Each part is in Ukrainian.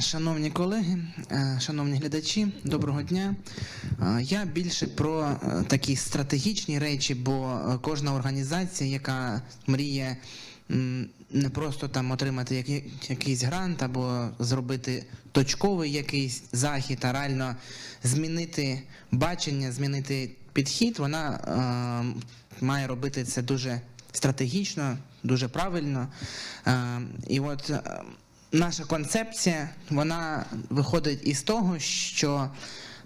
Шановні колеги, е, шановні глядачі, доброго дня. Е, Я більше про е, такі стратегічні речі, бо кожна організація, яка мріє не просто там отримати якийсь грант або зробити точковий якийсь захід, а реально змінити бачення, змінити підхід, вона має робити це дуже стратегічно, дуже правильно. І от наша концепція вона виходить із того, що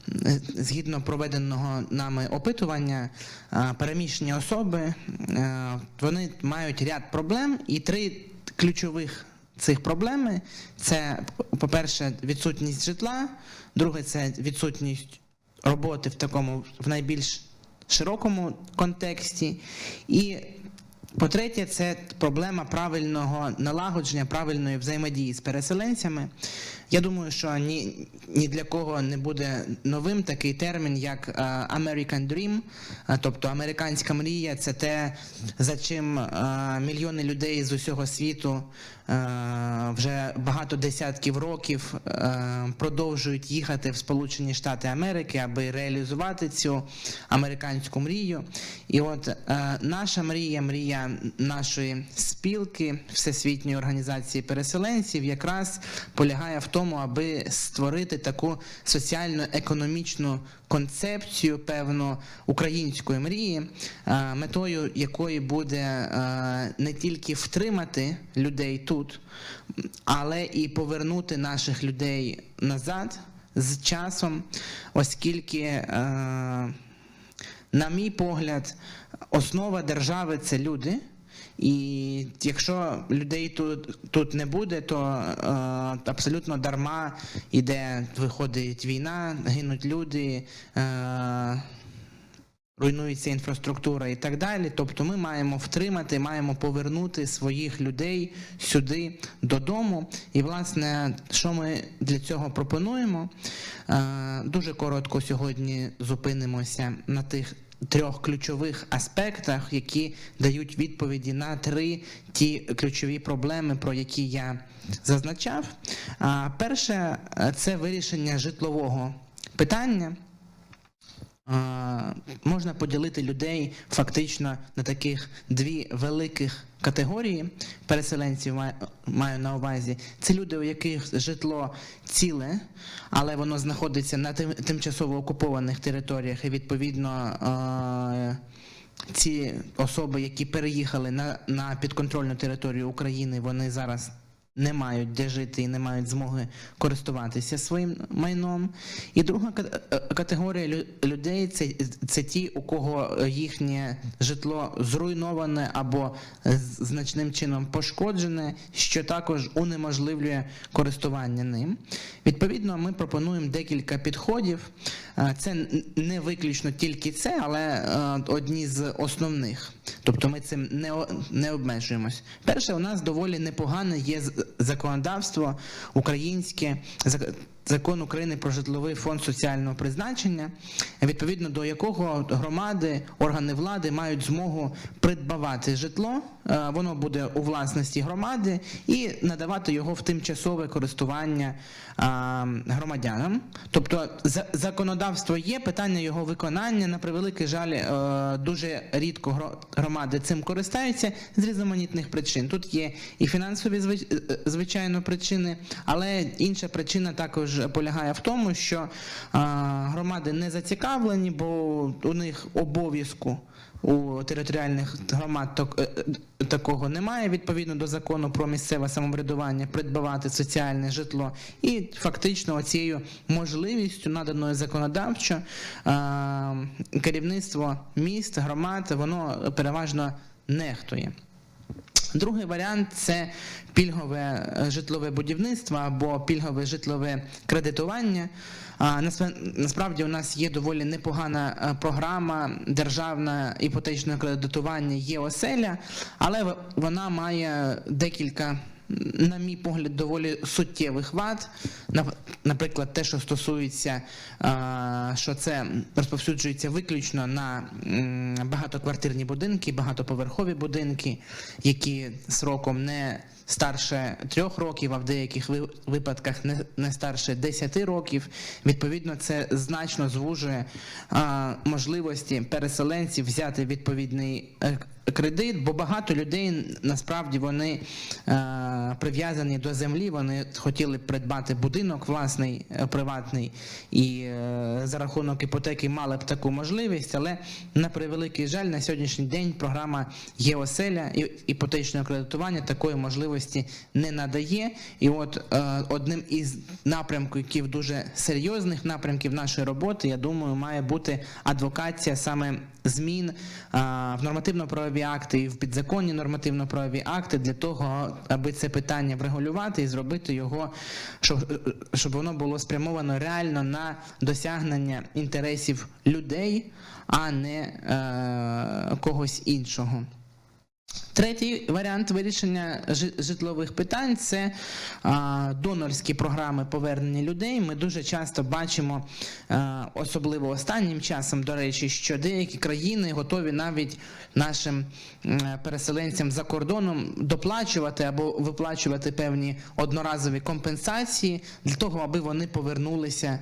е, згідно проведеного нами опитування, е, переміщені особи е, вони мають ряд проблем, і три ключових цих проблеми це, по-перше, відсутність житла, друге це відсутність роботи в такому в найбільш широкому контексті. І по-третє, це проблема правильного налагодження, правильної взаємодії з переселенцями. Я думаю, що ні, ні для кого не буде новим такий термін, як е, American Dream, е, тобто американська мрія, це те, за чим е, мільйони людей з усього світу вже багато десятків років продовжують їхати в Сполучені Штати Америки, аби реалізувати цю американську мрію. І от наша мрія, мрія нашої спілки Всесвітньої організації переселенців, якраз полягає в тому, аби створити таку соціально-економічну концепцію, певно, української мрії, е, метою якої буде е, не тільки втримати людей тут, але і повернути наших людей назад з часом, оскільки. е, на мій погляд, основа держави це люди. І якщо людей тут, тут не буде, то е, абсолютно дарма іде, виходить війна, гинуть люди, е, руйнується інфраструктура і так далі. Тобто ми маємо втримати, маємо повернути своїх людей сюди додому. І, власне, що ми для цього пропонуємо? Е, Дуже коротко сьогодні зупинимося на тих. Трьох ключових аспектах, які дають відповіді на три ті ключові проблеми, про які я зазначав. А, Перше це вирішення житлового питання. Можна поділити людей фактично на таких дві великих категорії переселенців маю- на увазі. Це люди, у яких житло ціле, але воно знаходиться на тимчасово окупованих територіях, і відповідно ці особи, які переїхали на, на підконтрольну територію України, вони зараз не мають де жити і не мають змоги користуватися своїм майном. І друга е, категорія лю- людей це, це ті, у кого е, їхнє житло зруйноване або е, значним чином пошкоджене, що також унеможливлює користування ним. Відповідно, ми пропонуємо декілька підходів. Е, Це не виключно тільки це, але е, одні з основних. Тобто ми цим не, не обмежуємось. Перше, у нас доволі непогане є законодавство українське, закон України про житловий фонд соціального призначення, відповідно до якого громади, органи влади мають змогу придбавати житло, е, воно буде у власності громади і надавати його в тимчасове користування громадянам. Тобто законодавство є, питання його виконання, на превеликий жаль, е, дуже рідко громади цим користаються з різноманітних причин. Тут є і фінансові звич- е, звичайно причини, але інша причина також полягає в тому, що громади не зацікавлені, бо у них обов'язку у територіальних громад е, е, такого немає відповідно до закону про місцеве самоврядування придбавати соціальне житло. І фактично цією можливістю, наданою законодавчо, керівництво міст, громад, воно переважно нехтує. Другий варіант це пільгове е, житлове будівництво або пільгове житлове кредитування. Насправді у нас є доволі непогана е, програма державне іпотечне кредитування є оселя, але вона має декілька на мій погляд, доволі суттєвих вад. Нап- Наприклад, те, що стосується, що це розповсюджується виключно на багатоквартирні будинки, багатоповерхові будинки, які сроком не старше трьох років, а в деяких випадках не, старше 10 років. Відповідно, це значно звужує можливості переселенців взяти відповідний е, кредит, бо багато людей насправді вони е, прив'язані до землі. Вони хотіли б придбати будинок власний, е, приватний, і за рахунок іпотеки мали б таку можливість, але на превеликий жаль, на сьогоднішній день програма ЄОСЕЛЯ і іпотечного кредитування такої можливості не надає. І от е, одним із напрямків дуже серйозних напрямків нашої роботи, я думаю, має бути адвокація саме змін е, в нормативно-правові акти і в підзаконні нормативно-правові акти для того, аби це питання врегулювати і зробити його, щоб, щоб воно було спрямовано реально на досягнення інтересів людей, а не е, когось іншого. Третій варіант вирішення житлових питань це донорські програми повернення людей. Ми дуже часто бачимо, особливо останнім часом, до речі, що деякі країни готові навіть нашим переселенцям за кордоном доплачувати або виплачувати певні одноразові компенсації для того, аби вони повернулися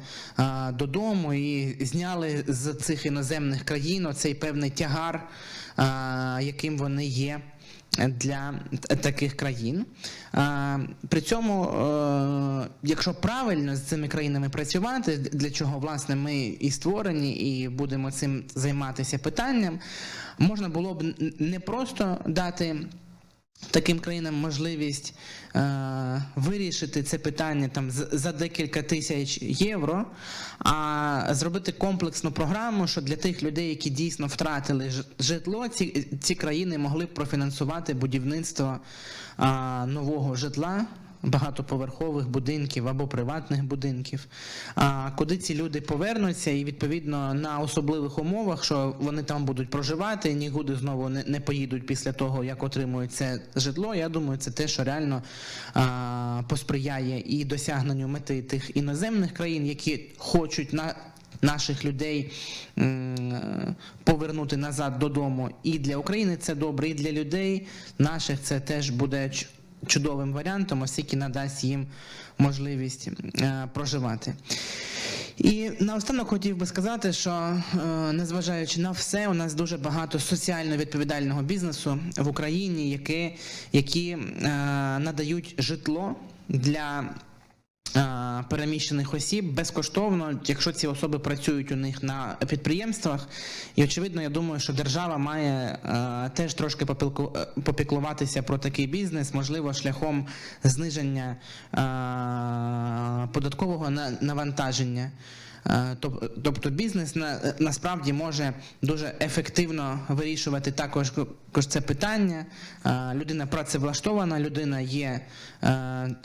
додому і зняли з цих іноземних країн оцей певний тягар, яким вони є для таких країн. При цьому, е, якщо правильно з цими країнами працювати, для чого власне ми і створені, і будемо цим займатися питанням, можна було б не просто дати. Таким країнам можливість е, вирішити це питання там за декілька тисяч євро, а зробити комплексну програму, що для тих людей, які дійсно втратили житло, ці, ці країни могли б профінансувати будівництво е, нового житла. Багатоповерхових будинків або приватних будинків, а куди ці люди повернуться, і відповідно на особливих умовах, що вони там будуть проживати, нікуди знову не, поїдуть після того, як отримують це житло. Я думаю, це те, що реально посприяє і досягненню мети тих іноземних країн, які хочуть на наших людей повернути назад додому. І для України це добре, і для людей наших це теж буде чудовим варіантом, оскільки надасть їм можливість е, проживати. І наостанок хотів би сказати, що е, незважаючи на все, у нас дуже багато соціально відповідального бізнесу в Україні, які, які е, надають житло для переміщених осіб безкоштовно, якщо ці особи працюють у них на підприємствах. І очевидно, я думаю, що держава має е, теж трошки е, попіклуватися про такий бізнес, можливо, шляхом зниження е, податкового навантаження. Е, тоб- Тобто бізнес на, насправді може дуже ефективно вирішувати також це питання. Е, Людина працевлаштована, людина є е,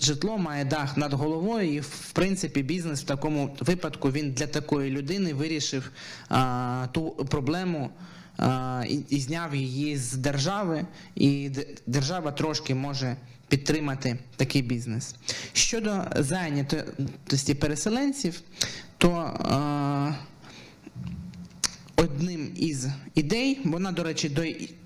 житло, має дах над головою, і в принципі бізнес в такому випадку він для такої людини вирішив ту проблему. і зняв її з держави, і держава трошки може підтримати такий бізнес. Щодо зайнятості переселенців, то одним із ідей, вона, до речі,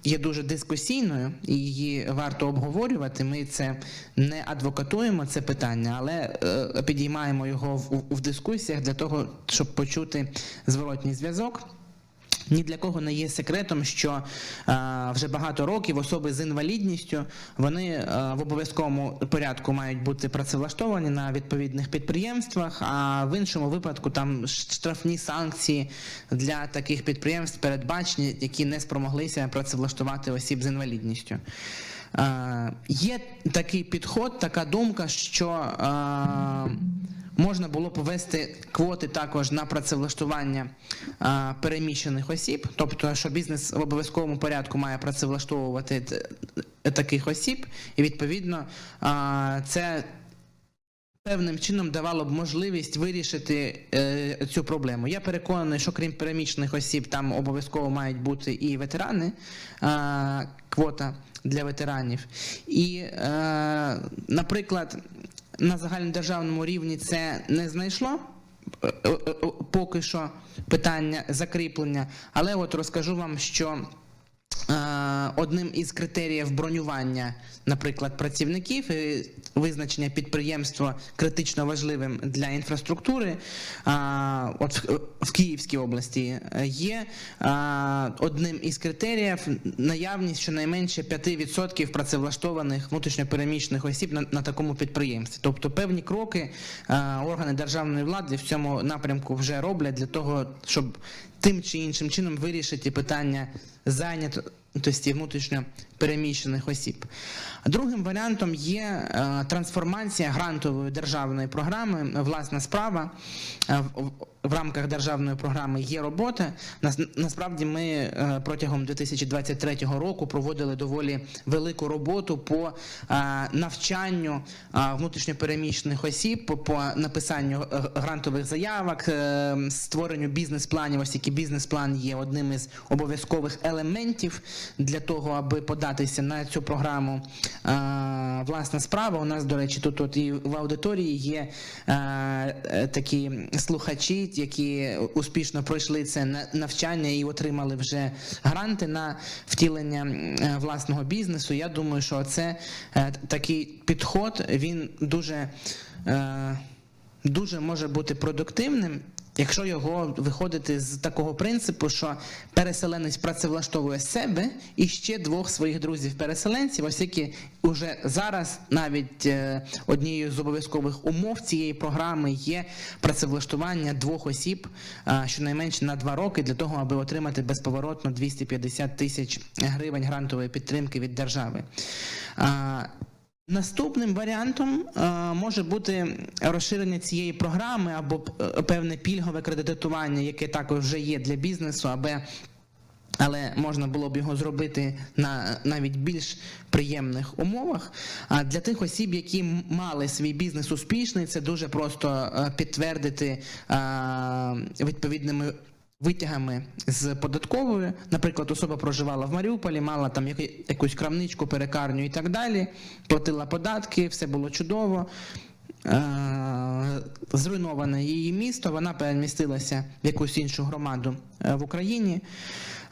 є дуже дискусійною, і її варто обговорювати. Ми це не адвокатуємо, це питання, але е, підіймаємо його в дискусіях для того, щоб почути зворотній зв'язок. Ні для кого не є секретом, що е, вже багато років особи з інвалідністю вони е, в обов'язковому порядку мають бути працевлаштовані на відповідних підприємствах, а в іншому випадку там штрафні санкції для таких підприємств передбачені, які не спромоглися працевлаштувати осіб з інвалідністю. Е, є такий підход, така думка, що е, можна було повести квоти також на працевлаштування е, переміщених осіб, тобто, що бізнес в обов'язковому порядку має працевлаштовувати т- т- таких осіб, і відповідно е, це. Певним чином давало б можливість вирішити е, цю проблему. Я переконаний, що крім переміщених осіб, там обов'язково мають бути і ветерани, е, квота для ветеранів. І, е, наприклад, на загальнодержавному рівні це не знайшло е, е, е, поки що питання закріплення, але от розкажу вам, що. Одним із критеріїв бронювання, наприклад, працівників і визначення підприємства критично важливим для інфраструктури, от в, Київській області е, є одним із критеріїв наявність щонайменше 5% працевлаштованих внутрішньопереміщених осіб на, на такому підприємстві. Тобто певні кроки органи державної влади в цьому напрямку вже роблять для того, щоб тим чи іншим чином вирішити питання зайнятості внутрішньо переміщених осіб. Другим варіантом є е, трансформація грантової державної програми Власна справа. Е, в- рамках державної програми є робота. Нас, насправді ми е, протягом 2023 року проводили доволі велику роботу по е, навчанню е, внутрішньопереміщених осіб, по, написанню е, грантових заявок, е, створенню бізнес-планів. Ось який бізнес-план є одним із обов'язкових елементів для того, аби податися на цю програму. Власна справа. У нас, до речі, тут, тут і в аудиторії є такі слухачі, які успішно пройшли це на- навчання і отримали вже гранти на втілення власного бізнесу. Я думаю, що це е, такий підход, він дуже. Е, дуже може бути продуктивним, якщо його виходити з такого принципу, що переселенець працевлаштовує себе і ще двох своїх друзів-переселенців, ось які уже зараз навіть е, однією з обов'язкових умов цієї програми є працевлаштування двох осіб е, щонайменше на два роки для того, аби отримати безповоротно 250 тисяч гривень грантової підтримки від держави. Наступним варіантом е, може бути розширення цієї програми або е, певне пільгове кредитування, яке також вже є для бізнесу, аби але можна було б його зробити на навіть більш приємних умовах. А для тих осіб, які мали свій бізнес успішний, це дуже просто е, підтвердити відповідними. Витягами з податкової, наприклад, особа проживала в Маріуполі, мала там яку- якусь крамничку, перекарню і так далі, платила податки, все було чудово. Е, Зруйноване її місто, вона перемістилася в якусь іншу громаду е, в Україні.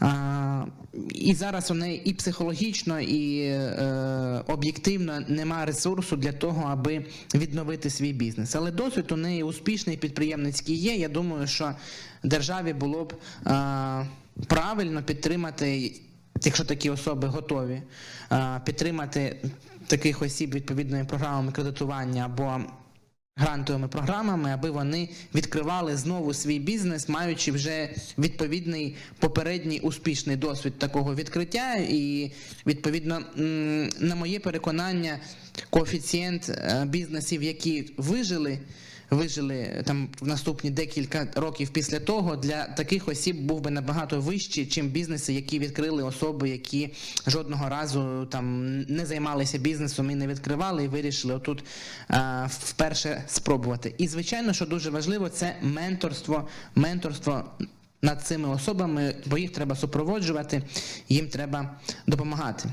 Е, І зараз у неї і психологічно, і об'єктивно немає ресурсу для того, аби відновити свій бізнес. Але досвід у неї успішний підприємницький є. Я думаю, що державі було б правильно підтримати, якщо такі особи готові, підтримати таких осіб відповідними програмами кредитування або грантовими програмами, аби вони відкривали знову свій бізнес, маючи вже відповідний попередній успішний досвід такого відкриття. І відповідно, на моє переконання, коефіцієнт е, бізнесів, які вижили. Вижили там в наступні декілька років після того для таких осіб був би набагато вищий, чим бізнеси, які відкрили особи, які жодного разу там не займалися бізнесом і не відкривали, і вирішили отут а, вперше спробувати. І звичайно, що дуже важливо, це менторство, менторство над цими особами, бо їх треба супроводжувати, їм треба допомагати.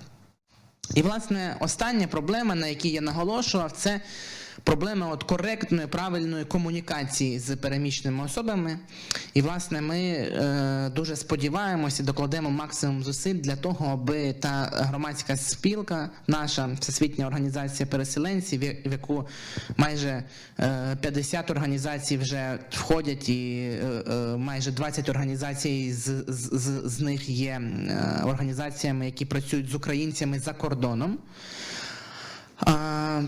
І, власне, остання проблема, на якій я наголошував, це проблема от коректної, правильної комунікації з переміщеними особами. І, власне, ми е, дуже сподіваємося, докладемо максимум зусиль для того, аби та громадська спілка, наша всесвітня організація переселенців, в яку майже е, 50 організацій вже входять, і е, е, майже 20 організацій з, з, з, них є е, організаціями, які працюють з українцями за кордоном. А,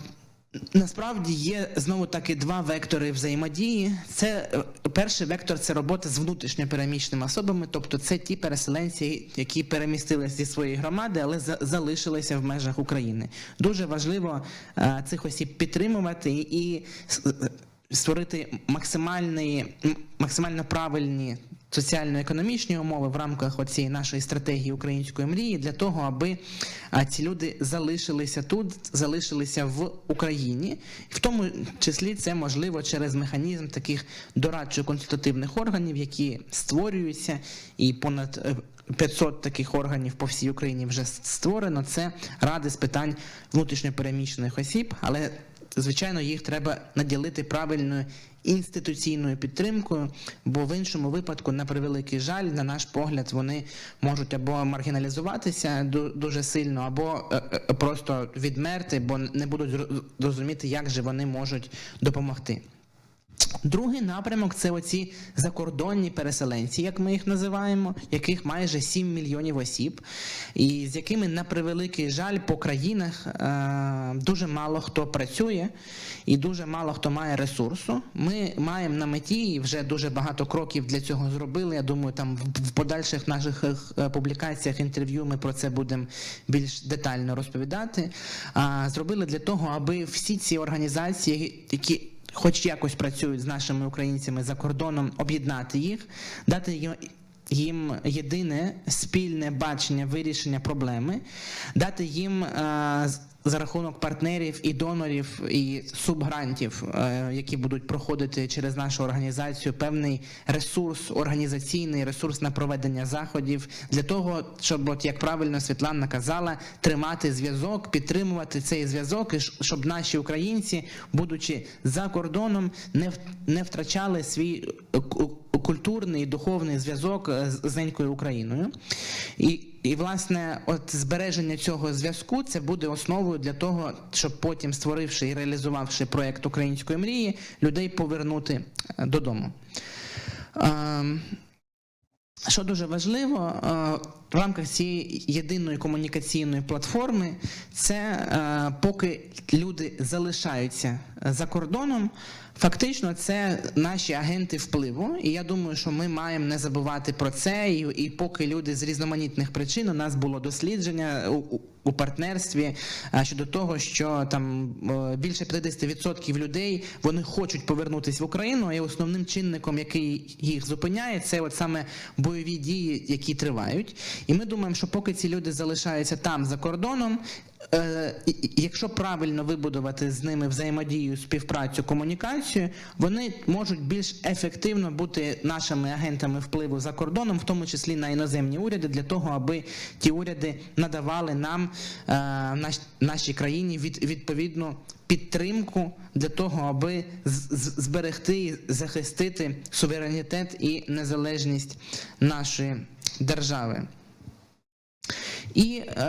Насправді є знову таки два вектори взаємодії. Це е, перший вектор це робота з внутрішньо переміщеними особами, тобто це ті переселенці, які перемістилися зі своєї громади, але за- залишилися в межах України. Дуже важливо е, цих осіб підтримувати і е, створити максимальні, максимально правильні соціально-економічні умови в рамках цієї нашої стратегії української мрії для того, аби ці люди залишилися тут, залишилися в Україні, в тому числі це можливо через механізм таких дорадчо-консультативних органів, які створюються, і понад е, 500 таких органів по всій Україні вже створено. Це ради з питань внутрішньопереміщених осіб, але звичайно, їх треба наділити правильною інституційною підтримкою, бо в іншому випадку, на превеликий жаль, на наш погляд, вони можуть або маргіналізуватися дуже сильно, або е, е, просто відмерти, бо не будуть розуміти, як же вони можуть допомогти. Другий напрямок це оці закордонні переселенці, як ми їх називаємо, яких майже 7 мільйонів осіб, і з якими на превеликий жаль по країнах е, дуже мало хто працює і дуже мало хто має ресурсу. Ми маємо на меті і вже дуже багато кроків для цього зробили. Я думаю, там в- подальших наших е, публікаціях інтерв'ю ми про це будемо більш детально розповідати. Зробили для того, аби всі ці організації, які хоч якось працюють з нашими українцями за кордоном, об'єднати їх, дати їм. Єдине спільне бачення вирішення проблеми, дати їм е, за рахунок партнерів і донорів і субгрантів, е, які будуть проходити через нашу організацію, певний ресурс, організаційний ресурс на проведення заходів для того, щоб, от як правильно Світлана казала, тримати зв'язок, підтримувати цей зв'язок, і щоб наші українці, будучи за кордоном, не не втрачали свій е, культурний і духовний зв'язок е, з ненькою Україною. І, і власне, от збереження цього зв'язку це буде основою для того, щоб потім, створивши і реалізувавши проект української мрії, людей повернути е, додому. Що дуже важливо е, в рамках цієї єдиної комунікаційної платформи, це е, поки люди залишаються за кордоном, фактично це наші агенти впливу. І я думаю, що ми маємо не забувати про це. І поки люди з різноманітних причин у нас було дослідження у, партнерстві щодо того, що там е, більше 50% людей вони хочуть повернутися в Україну, і основним чинником, який їх зупиняє, це от саме бойові дії, які тривають. І ми думаємо, що поки ці люди залишаються там за кордоном. Е, Якщо правильно вибудувати з ними взаємодію, співпрацю, комунікацію, вони можуть більш ефективно бути нашими агентами впливу за кордоном, в тому числі на іноземні уряди, для того, аби ті уряди надавали нам е, нашій країні від, відповідну підтримку для того, аби зберегти і захистити суверенітет і незалежність нашої держави. І е,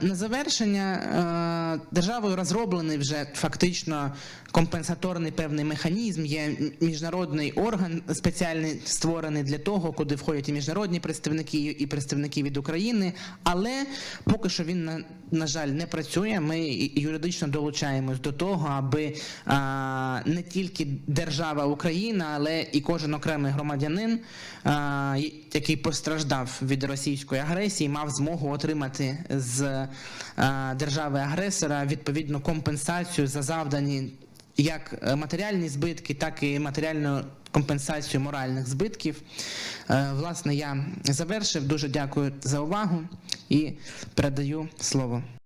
на завершення е, державою розроблений вже фактично компенсаторний певний механізм. Є міжнародний орган спеціальний створений для того, куди входять і міжнародні представники, і представники від України. Але поки що він на, на жаль не працює. Ми юридично долучаємось до того, аби е, не тільки держава Україна, але і кожен окремий громадянин, е, який постраждав від російської агресії, мав змогу отримати з е, держави-агресора відповідну компенсацію за завдані як е, матеріальні збитки, так і матеріальну компенсацію моральних збитків. Е, Власне, я завершив. Дуже дякую за увагу і передаю слово.